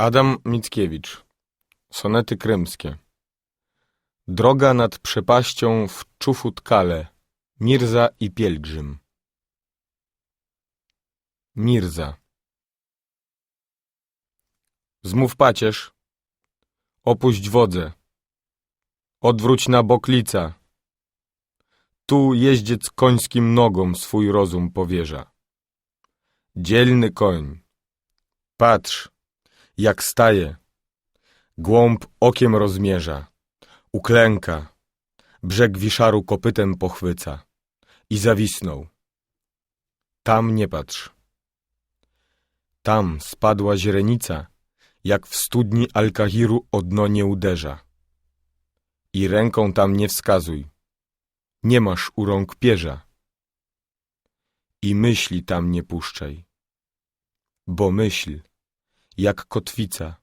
Adam Mickiewicz. Sonety krymskie Droga nad przepaścią w Czufutkale. Mirza i pielgrzym. Mirza. Zmów pacierz. Opuść wodze. Odwróć na boklica Tu jeździec końskim nogom swój rozum powierza. Dzielny koń. Patrz jak staje. Głąb okiem rozmierza, uklęka, brzeg wiszaru kopytem pochwyca i zawisnął. Tam nie patrz. Tam spadła źrenica, jak w studni Alkahiru o dno nie uderza. I ręką tam nie wskazuj. Nie masz u rąk pierza. I myśli tam nie puszczaj. Bo myśl jak kotwica,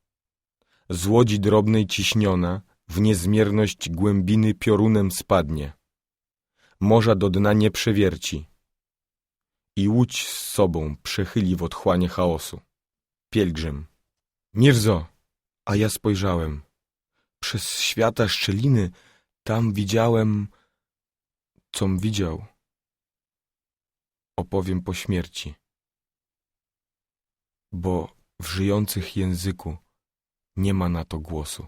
z łodzi drobnej ciśniona, w niezmierność głębiny piorunem spadnie. Morza do dna nie przewierci i łódź z sobą przechyli w otchłanie chaosu. Pielgrzym. Mirzo, a ja spojrzałem. Przez świata szczeliny tam widziałem, com widział. Opowiem po śmierci. Bo w żyjących języku nie ma na to głosu.